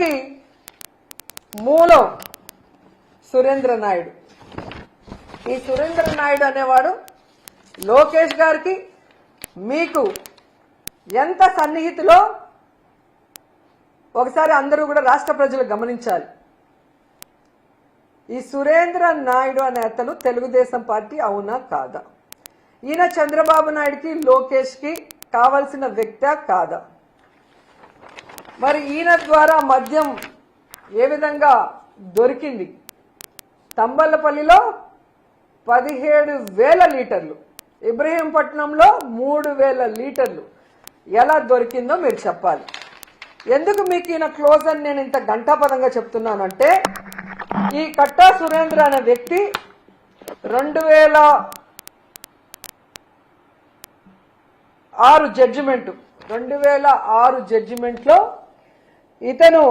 కి మూలం సురేంద్ర నాయుడు. ఈ సురేంద్ర నాయుడు అనేవాడు లోకేష్ గారికి మీకు ఎంత సన్నిహితులో ఒకసారి అందరూ కూడా రాష్ట్ర ప్రజలు గమనించాలి. ఈ సురేంద్ర నాయుడు అనే అతను తెలుగుదేశం పార్టీ అవునా కాదా? ఈయన చంద్రబాబు నాయుడుకి లోకేష్కి కావలసిన వ్యక్త కాదా? మరి ఈయన ద్వారా మద్యం ఏ విధంగా దొరికింది? తంబలపల్లిలో పదిహేడు వేల లీటర్లు ఇబ్రహీంపట్నంలో మూడు వేల లీటర్లు. ఎలా దొరికిందో మీరు చెప్పాలి. ఎందుకు మీకు ఈయన క్లోజ్ అని నేను ఇంత గంటాపదంగా చెప్తున్నానంటే ఈ కట్టా సురేంద్ర అనే వ్యక్తి రెండు వేల ఆరు జడ్జిమెంట్ రెండు వేల ఆరు జడ్జిమెంట్లో ఇతను